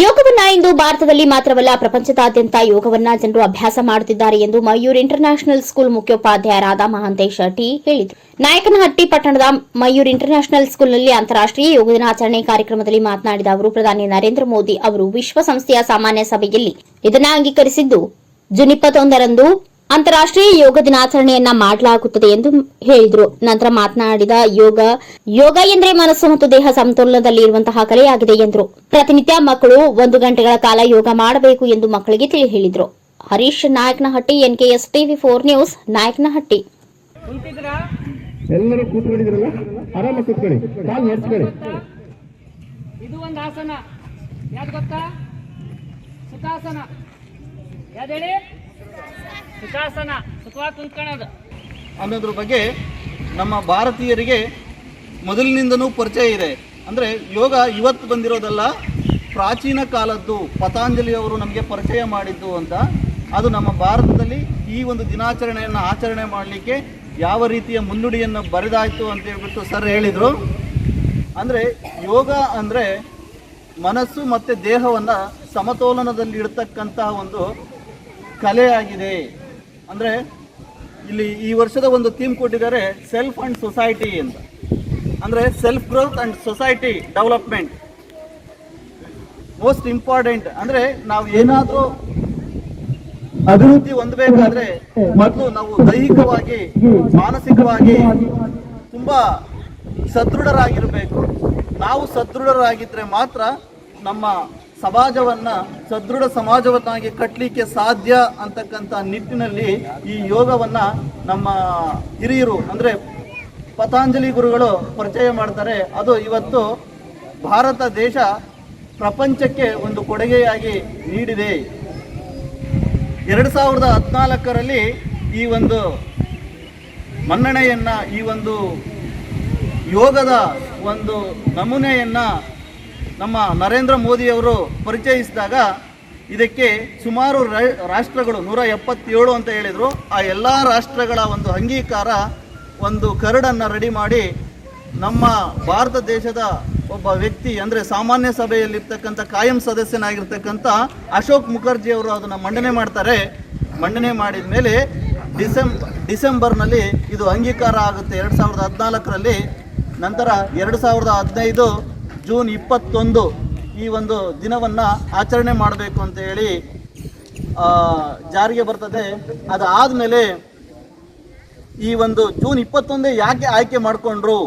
ಯೋಗವನ್ನ ಇಂದು ಭಾರತದಲ್ಲಿ ಮಾತ್ರವಲ್ಲ, ಪ್ರಪಂಚದಾದ್ಯಂತ ಯೋಗವನ್ನ ಜನರು ಅಭ್ಯಾಸ ಮಾಡುತ್ತಿದ್ದಾರೆ ಎಂದು ಮಯೂರ್ ಇಂಟರ್ನ್ಯಾಷನಲ್ ಸ್ಕೂಲ್ ಮುಖ್ಯೋಪಾಧ್ಯಾಯರಾದ ಮಹಾಂತೇಶ ಶೆಟ್ಟಿ ಹೇಳಿದರು. ನಾಯಕನಹಟ್ಟಿ ಪಟ್ಟಣದ ಮಯೂರ್ ಇಂಟರ್ನ್ಯಾಷನಲ್ ಸ್ಕೂಲ್ನಲ್ಲಿ ಅಂತಾರಾಷ್ಟೀಯ ಯೋಗ ದಿನಾಚರಣೆ ಕಾರ್ಯಕ್ರಮದಲ್ಲಿ ಮಾತನಾಡಿದ ಅವರು, ಪ್ರಧಾನಿ ನರೇಂದ್ರ ಮೋದಿ ಅವರು ವಿಶ್ವಸಂಸ್ಥೆಯ ಸಾಮಾನ್ಯ ಸಭೆಯಲ್ಲಿ ಇದನ್ನ ಅಂಗೀಕರಿಸಿದ್ದು ಜೂನ್ ಇಪ್ಪತ್ತೊಂದರಂದು ಅಂತಾರಾಷ್ಟೀಯ ಯೋಗ ದಿನಾಚರಣೆಯನ್ನ ಮಾಡಲಾಗುತ್ತದೆ ಎಂದು ಹೇಳಿದರು. ನಂತರ ಮಾತನಾಡಿದ ಯೋಗ ಯೋಗ ಎಂದರೆ ಮನಸ್ಸು ಮತ್ತು ದೇಹ ಸಮತೋಲನದಲ್ಲಿ ಇರುವಂತಹ ಕಲೆಯಾಗಿದೆ ಎಂದರು. ಪ್ರತಿನಿತ್ಯ ಮಕ್ಕಳು ಒಂದು ಗಂಟೆಗಳ ಕಾಲ ಯೋಗ ಮಾಡಬೇಕು ಎಂದು ಮಕ್ಕಳಿಗೆ ತಿಳಿ ಹೇಳಿದರು. Harish Nayakanahatti NKS TV four news Nayakanahatti. ಎಲ್ಲರೂ ಕೂತ್ಕೊಂಡಿದ್ರಲ್ಲ ಆರಾಮ ಕೂತ್ಕೊಳ್ಳಿ. ಕಾಲ್ ನಡೆಸ್ಕೊಳ್ಳಿ ಇದು ಒಂದು ಆಸನ. ಯಾವ್ದು ಗೊತ್ತಾ? ಸುಖಾಸನ ಯಾವ್ದು ಹೇಳಿ? ಸುಖಾಸನ ಸುಖವಾಗಿ ಕುಂತ್ಕೊಳ್ಳೋದು. ಅನ್ನೋದ್ರ ಬಗ್ಗೆ ನಮ್ಮ ಭಾರತೀಯರಿಗೆ ಮೊದಲಿನಿಂದನೂ ಪರಿಚಯ ಇದೆ. ಅಂದರೆ ಯೋಗ ಇವತ್ತು ಬಂದಿರೋದಲ್ಲ, ಪ್ರಾಚೀನ ಕಾಲದ್ದು ಪತಾಂಜಲಿಯವರು ನಮಗೆ ಪರಿಚಯ ಮಾಡಿದ್ದು ಅಂತ. ಅದು ನಮ್ಮ ಭಾರತದಲ್ಲಿ ಈ ಒಂದು ದಿನಾಚರಣೆಯನ್ನು ಆಚರಣೆ ಮಾಡಲಿಕ್ಕೆ ಯಾವ ರೀತಿಯ ಮುನ್ನುಡಿಯನ್ನು ಬರೆದಾಯಿತು ಅಂತ ಹೇಳ್ಬಿಟ್ಟು ಸರ್ ಹೇಳಿದರು. ಅಂದರೆ ಯೋಗ ಅಂದರೆ ಮನಸ್ಸು ಮತ್ತು ದೇಹವನ್ನು ಸಮತೋಲನದಲ್ಲಿ ಇಡ್ತಕ್ಕಂತಹ ಒಂದು ಕಲೆಯಾಗಿದೆ. ಅಂದರೆ ಇಲ್ಲಿ ಈ ವರ್ಷದ ಒಂದು ಥೀಮ್ ಕೊಟ್ಟಿದ್ದಾರೆ ಸೆಲ್ಫ್ ಅಂಡ್ ಸೊಸೈಟಿ ಅಂತ. ಅಂದರೆ self growth and society development most important ಅಂದರೆ ನಾವು ಏನಾದರೂ ಅಭಿವೃದ್ಧಿ ಹೊಂದಬೇಕಾದ್ರೆ ಮೊದಲು ನಾವು ದೈಹಿಕವಾಗಿ, ಮಾನಸಿಕವಾಗಿ ತುಂಬಾ ಸದೃಢರಾಗಿರಬೇಕು. ನಾವು ಸದೃಢರಾಗಿದ್ರೆ ಮಾತ್ರ ನಮ್ಮ ಸಮಾಜವನ್ನ ಸದೃಢ ಸಮಾಜವನ್ನಾಗಿ ಕಟ್ಟಲಿಕ್ಕೆ ಸಾಧ್ಯ ಅಂತಕ್ಕಂಥ ನಿಟ್ಟಿನಲ್ಲಿ ಈ ಯೋಗವನ್ನ ನಮ್ಮ ಹಿರಿಯರು, ಅಂದ್ರೆ ಪತಾಂಜಲಿ ಗುರುಗಳು ಪರಿಚಯ ಮಾಡ್ತಾರೆ. ಅದು ಇವತ್ತು ಭಾರತ ದೇಶ ಪ್ರಪಂಚಕ್ಕೆ ಒಂದು ಕೊಡುಗೆಯಾಗಿ ನೀಡಿದೆ. ಎರಡು ಸಾವಿರದ ಹದಿನಾಲ್ಕರಲ್ಲಿ ಈ ಒಂದು ಮನ್ನಣೆಯನ್ನ, ಈ ಒಂದು ಯೋಗದ ಒಂದು ನಮೂನೆಯನ್ನ ನಮ್ಮ ನರೇಂದ್ರ ಮೋದಿಯವರು ಪರಿಚಯಿಸಿದಾಗ ಇದಕ್ಕೆ ಸುಮಾರು ರಾಷ್ಟ್ರಗಳು ನೂರ ಎಪ್ಪತ್ತೇಳು ಅಂತ ಹೇಳಿದರು. ಆ ಎಲ್ಲ ರಾಷ್ಟ್ರಗಳ ಒಂದು ಅಂಗೀಕಾರ, ಒಂದು ಕರಡನ್ನು ರೆಡಿ ಮಾಡಿ ನಮ್ಮ ಭಾರತ ದೇಶದ ಒಬ್ಬ ವ್ಯಕ್ತಿ ಅಂದರೆ ಸಾಮಾನ್ಯ ಸಭೆಯಲ್ಲಿರ್ತಕ್ಕಂಥ, ಕಾಯಂ ಸದಸ್ಯನಾಗಿರ್ತಕ್ಕಂಥ ಅಶೋಕ್ ಮುಖರ್ಜಿ ಅವರು ಅದನ್ನು ಮಂಡನೆ ಮಾಡ್ತಾರೆ. ಮಂಡನೆ ಮಾಡಿದ ಮೇಲೆ ಡಿಸೆಂಬ್ ಡಿಸೆಂಬರ್ನಲ್ಲಿ ಇದು ಅಂಗೀಕಾರ ಆಗುತ್ತೆ. ಎರಡು ಸಾವಿರದ ಹದಿನಾಲ್ಕರಲ್ಲಿ. ನಂತರ ಎರಡು ಸಾವಿರದ ಹದಿನೈದು ಜೂನ್ ಇಪ್ಪತ್ತೊಂದು ಈ ಒಂದು ದಿನವನ್ನು ಆಚರಣೆ ಮಾಡಬೇಕು ಅಂತ ಹೇಳಿ ಜಾರಿಗೆ ಬರ್ತದೆ. ಅದಾದಮೇಲೆ ಈ ಒಂದು ಜೂನ್ ಇಪ್ಪತ್ತೊಂದೇ ಯಾಕೆ ಆಯ್ಕೆ ಮಾಡಿಕೊಂಡ್ರು?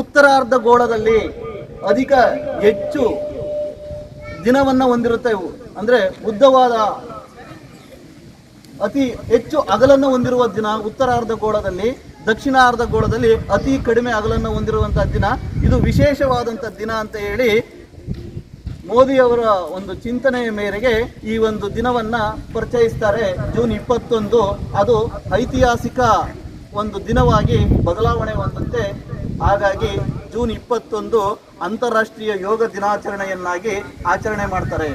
ಉತ್ತರಾರ್ಧ ಗೋಳದಲ್ಲಿ ಅಧಿಕ ಹೆಚ್ಚು ದಿನವನ್ನ ಹೊಂದಿರುತ್ತೆ ಅಂದ್ರೆ ಉದ್ದವಾದ ಅತಿ ಹೆಚ್ಚು ಅಗಲನ್ನು ಹೊಂದಿರುವ ದಿನ ಉತ್ತರಾರ್ಧ ಗೋಳದಲ್ಲಿ ದಕ್ಷಿಣಾರ್ಧ ಗೋಳದಲ್ಲಿ ಅತಿ ಕಡಿಮೆ ಅಗಲನ್ನು ಹೊಂದಿರುವಂತಹ ದಿನ. ಇದು ವಿಶೇಷವಾದಂಥ ದಿನ ಅಂತ ಹೇಳಿ ಮೋದಿಯವರ ಒಂದು ಚಿಂತನೆಯ ಮೇರೆಗೆ ಈ ಒಂದು ದಿನವನ್ನ ಪರಿಚಯಿಸ್ತಾರೆ. ಜೂನ್ ಇಪ್ಪತ್ತೊಂದು. ಅದು ಐತಿಹಾಸಿಕ ಒಂದು ದಿನವಾಗಿ ಬದಲಾವಣೆ ಹೊಂದುತ್ತೆ ಹಾಗಾಗಿ ಜೂನ್ ಇಪ್ಪತ್ತೊಂದು ಅಂತಾರಾಷ್ಟ್ರೀಯ ಯೋಗ ದಿನಾಚರಣೆಯನ್ನಾಗಿ ಆಚರಣೆ ಮಾಡ್ತಾರೆ.